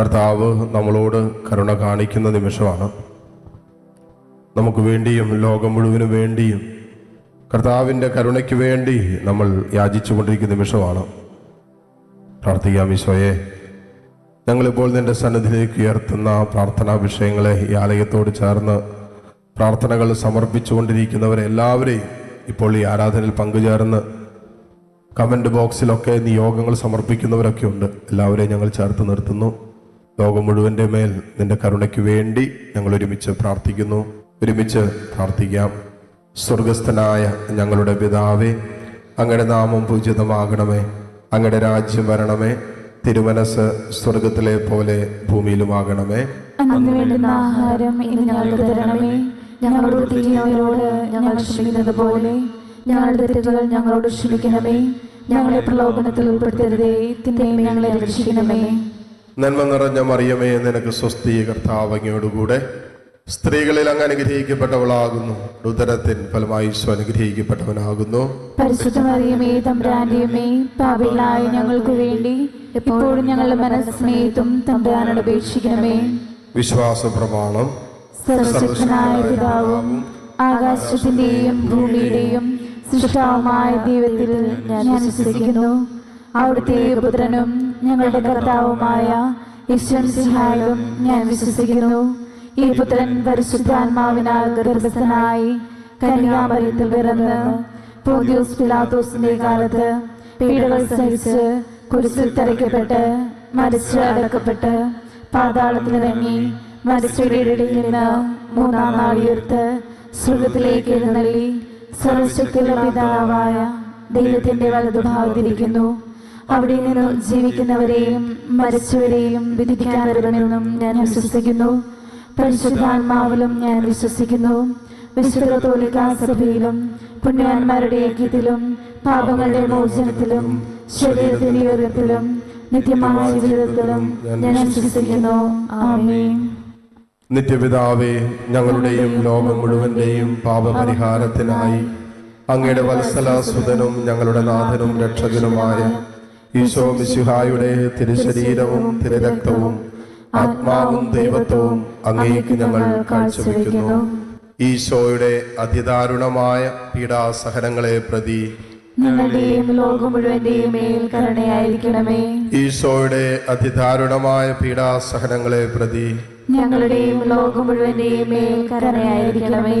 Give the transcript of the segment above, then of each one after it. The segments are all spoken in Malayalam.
കർത്താവ് നമ്മളോട് കരുണ കാണിക്കുന്ന നിമിഷമാണ്. നമുക്ക് വേണ്ടിയും ലോകം മുഴുവനും വേണ്ടിയും കർത്താവിന്റെ കരുണയ്ക്ക് വേണ്ടി നമ്മൾ യാചിച്ചു കൊണ്ടിരിക്കുന്ന നിമിഷമാണ്. പ്രാർത്ഥിക്കാം ഈശോയെ. ഞങ്ങളിപ്പോൾ നിന്റെ സന്നിധിയിലേക്ക് ഉയർത്തുന്ന പ്രാർത്ഥനാ വിഷയങ്ങളെ ഈ ആലയത്തോട് ചേർന്ന് പ്രാർത്ഥനകൾ സമർപ്പിച്ചുകൊണ്ടിരിക്കുന്നവരെ എല്ലാവരെയും ഇപ്പോൾ ഈ ആരാധനയിൽ പങ്കുചേർന്ന് കമന്റ് ബോക്സിലൊക്കെ നിയോഗങ്ങൾ സമർപ്പിക്കുന്നവരൊക്കെ ഉണ്ട്. എല്ലാവരെയും ഞങ്ങൾ ചേർത്ത് നിർത്തുന്നു. ലോകം മുഴുവന്റെ മേൽ നിന്റെ കരുണയ്ക്ക് വേണ്ടി ഞങ്ങൾ ഒരുമിച്ച് പ്രാർത്ഥിക്കുന്നു. ഒരുമിച്ച് പ്രാർത്ഥിക്കാം. സ്വർഗസ്ഥനായ ഞങ്ങളുടെ പിതാവേ അങ്ങയുടെ നാമം പൂജിതമാകണമേ. അങ്ങയുടെ രാജ്യം വരണമേ. തിരുമനസ് സ്വർഗത്തിലെ പോലെ ഭൂമിയിലുമാകണമേ. ആഹാരം ഞങ്ങൾ ഞങ്ങളുടെ ഞങ്ങളോട് ക്ഷമിക്കണമേ. ഞങ്ങളെ പ്രലോഭനത്തിൽ ഉൾപ്പെടുത്തരുതേ. തിന്മയും ഞങ്ങളെ രക്ഷിക്കണമേ. നന്മ നിറഞ്ഞ മറിയമേ നിനക്ക് സ്വസ്തി കർത്താവങ്ങയോടുകൂടെ സ്ത്രീകളിൽ അങ്ങ് അനുഗ്രഹിക്കപ്പെട്ടവളാകുന്നു. ഉദരത്തിൻ ഫലമായി അനുഗ്രഹിക്കപ്പെട്ടവനാകുന്നു. പരിശുദ്ധ മറിയമേ തമ്പ്രാന്റെയുമേ പാപികളായ ഞങ്ങൾക്ക് വേണ്ടി എപ്പോഴും ഞങ്ങളുടെ മനസ്സമേത്തും തമ്പ്രാനോട് അപേക്ഷിക്കണമേ. വിശ്വാസ പ്രമാണം സർവശക്തനായ പിതാവും ആകാശത്തിന്റെയും ഭൂമിയുടെയും സൃഷ്ടാവുമായ ദൈവത്തിൽ ഞാൻ വിശ്വസിക്കുന്നു. അവിടുത്തെ പുത്രനും ഞങ്ങളുടെ കർത്താവുമായ ഈശ്വരസിഹായും ഞാൻ വിശ്വസിക്കുന്നു. ഈ പുത്രൻ പരിശുദ്ധാത്മാവിനാൽ ഗർഭസ്ഥനായി കന്യാമരത്തിൽ പിറന്ന് പോദ്യോസ് പിലാത്തോസിന്റെ കാലത്ത് പീഡകൾ സഹിച്ച് കുരിശിൽ തറയ്ക്കപ്പെട്ട് മരിച്ച് അടക്കപ്പെട്ട് പാതാളത്തിലിറങ്ങി മരിച്ചവരുടെ നിന്ന് മൂന്നാം നാൾ സ്വർഗത്തിലേക്ക് എഴുന്നള്ളി സർവശക്തിയുള്ള പിതാവായ ദൈവത്തിന്റെ വലതുഭാഗത്തിരിക്കുന്നു അവിടെ നിന്ന് ജീവിക്കുന്നവരെയും മരിച്ചവരെയും വിധിക്കാൻ ഞാൻ വിശ്വസിക്കുന്നു. പരിശുദ്ധാത്മാവിലും ഞാൻ വിശ്വസിക്കുന്നു. വിശുദ്ധ സഭയിലും പുണ്യാന്മാരുടെ ഐക്യത്തിലും പാപങ്ങളുടെ മോചനത്തിലും ശരീരത്തിന്റെ ഉയരത്തിലും നിത്യമായ ജീവിതത്തിലും ഞാൻ വിശ്വസിക്കുന്നു. ആമേൻ. നിത്യപിതാവേ ഞങ്ങളുടെയും ലോകം മുഴുവന്റെയും പാപപരിഹാരത്തിനായി അങ്ങയുടെ വത്സലാസുതനും ഞങ്ങളുടെ നാഥനും രക്ഷകനുമായ ഈശോ മിശിഹായുടെ തിരുശരീരവും തിരുരക്തവും ആത്മാവും ദൈവത്വവും അങ്ങേക്ക് ഞങ്ങൾ കാഴ്ചവെക്കുന്നു. ഈശോയുടെ അതിദാരുണമായ പീഡാസഹനങ്ങളെ പ്രതി ഈശോയുടെ അതിദാരുണമായ പീഡാസഹനങ്ങളെ പ്രതി ഞങ്ങളുടെയും ലോകം മുഴുവന്റെയും മേൽ കരുണയായിരിക്കണമേ.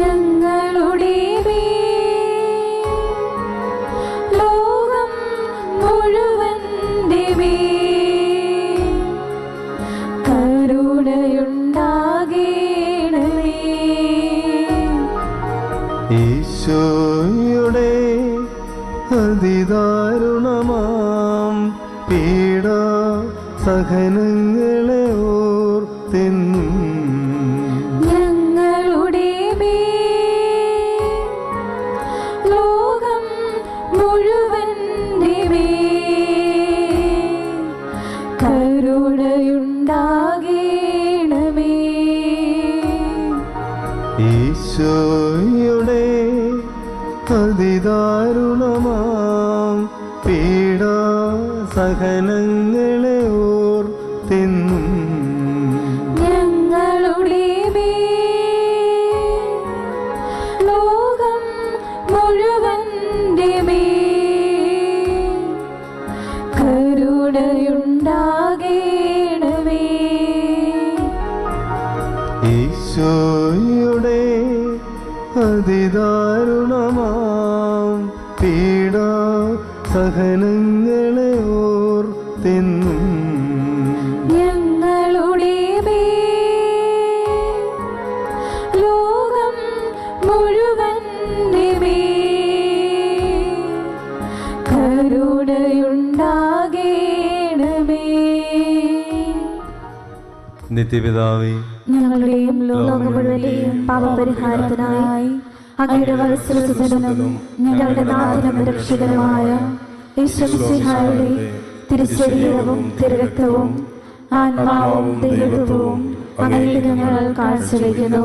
ഞങ്ങളുടെ ലോകം കരുണയുണ്ടാകേണമേ. ഈശോയുടെ അതിദാരുണമാം പീഡ സഹനങ്ങളെ തിന്നും സഹനങ്ങളെ ഓർത്തെന്നും ഞങ്ങളുടെ ലോകം മുഴുവൻ കരുണയുണ്ടാകേണമേ. നിത്യപിതാവേ ഞങ്ങളുടെയും ലോകം പാപപരിഹാരത്തിനായി അങ്ങയുടെ വത്സരസുതനും ഞങ്ങളുടെ നാഥനും രക്ഷിതനുമായ ഈശ്വരസിഹായുടെ തിരുശരീരവും തിരുരക്തവും ആത്മാവും ദൈവത്വവും അങ്ങനെ ഞങ്ങൾ കാഴ്ചവെക്കുന്നു.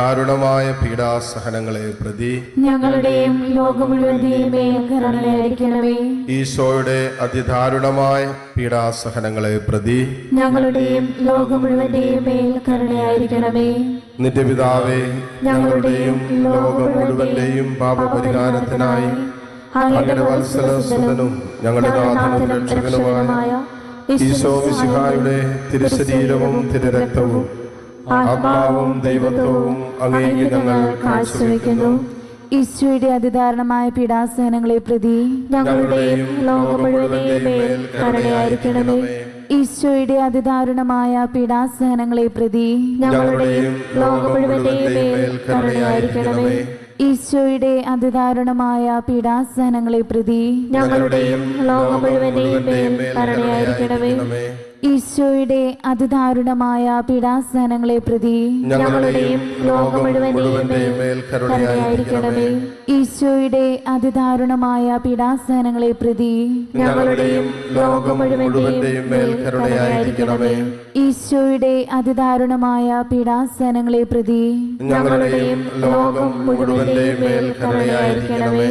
അതിദാരുണമായ പീഡാസഹനങ്ങളെ പ്രതി ഞങ്ങളുടെയും ലോകം ഈശോയുടെ അതിദാരുണമായ പീഡാസഹനങ്ങളെ പ്രതി ഞങ്ങളുടെയും ലോകം മുഴുവന്റെയും മേൽ കരുണയായിരിക്കണമേ. നിത്യപിതാവേ ഞങ്ങളുടെയും ലോകം മുഴുവന്റെയും പാപപരിഹാരത്തിനായി അങ്ങയുടെ വത്സലസുതനും ഞങ്ങളുടെ നാഥനും രക്ഷകനുമായ ഈശോ മിശിഹായുടെ തിരുശരീരവും തിരുരക്തവും ആത്മാവും ദൈവത്വവും അങ്ങേക്ക് ഞങ്ങൾ കാഴ്ചവെക്കുന്നു. ഈശോയുടെ അതിദാരണമായ പീഡാസഹനങ്ങളെ പ്രതി ഞങ്ങളുടെയും ലോകം മുഴുവന്റെയും കരുണയായിരിക്കണമേ. ഈശോയുടെ അതിദാരുണമായ പീഡാസഹനങ്ങളെ പ്രതി ഞങ്ങളുടെയും ലോകം മുഴുവന്റെയും കരുണയായിരിക്കണമേ. ഈശോയുടെ അതിദാരുണമായ പീഡാസഹനങ്ങളെ പ്രതി ഞങ്ങളുടെയും ലോകം കരുണയായിരിക്കണമേ. ഈശോയുടെ അതിദാരുണമായ പീഡാസ്ഥാനങ്ങളെ പ്രതി ഞങ്ങളുടെയും ലോകം മുഴുവന്റെയും കരുണയായിരിക്കണമേ. ഈശോയുടെ അതിദാരുണമായ പീഡാസഹനങ്ങളെ പ്രതി ഞങ്ങളുടെയും ലോകം മുഴുവന്റെയും കരുണയായിരിക്കണമേ. ഈശോയുടെ അതിദാരുണമായ പീഡാസഹനങ്ങളെ പ്രതി ഞങ്ങളുടെയും ലോകം മുഴുവന്റെയും മേൽ കരുണയായിരിക്കണമേ.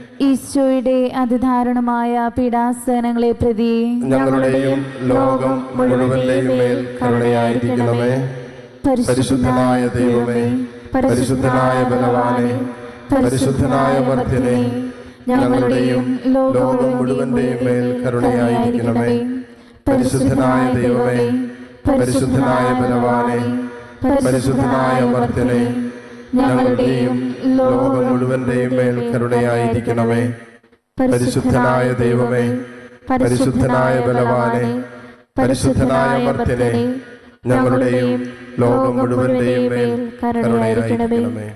ഈശോയുടെ അതിധാരണമായ പീഡാസനങ്ങളെ പ്രതി ഞങ്ങളുടെയും ലോകം മുഴുവന്റെയും കരുണയായിരിക്കണമേ. പരിശുദ്ധനായ ദൈവമേ പരിശുദ്ധനായ ബലവാനെ പരിശുദ്ധനായ വർദ്ധനെ ഞങ്ങളുടെയും ലോകം മുഴുവന്റെയും മേൽ കരുണയായിരിക്കണമേ. പരിശുദ്ധനായ ദൈവമേ പരിശുദ്ധനായ ബലവാനെ പരിശുദ്ധനായ മർദ്ദനെ ഞങ്ങളുടെയും ലോകം മുഴുവന്റെയും മേൽ കരുണയായിരിക്കണമേ. പരിശുദ്ധനായ ദൈവമേ പരിശുദ്ധനായ ബലവാനെ പരിശുദ്ധനായ മർദ്ദനെ ഞങ്ങളുടെയും ലോകം മുഴുവന്റെയും മേൽ കരുണയായിരിക്കണമേ.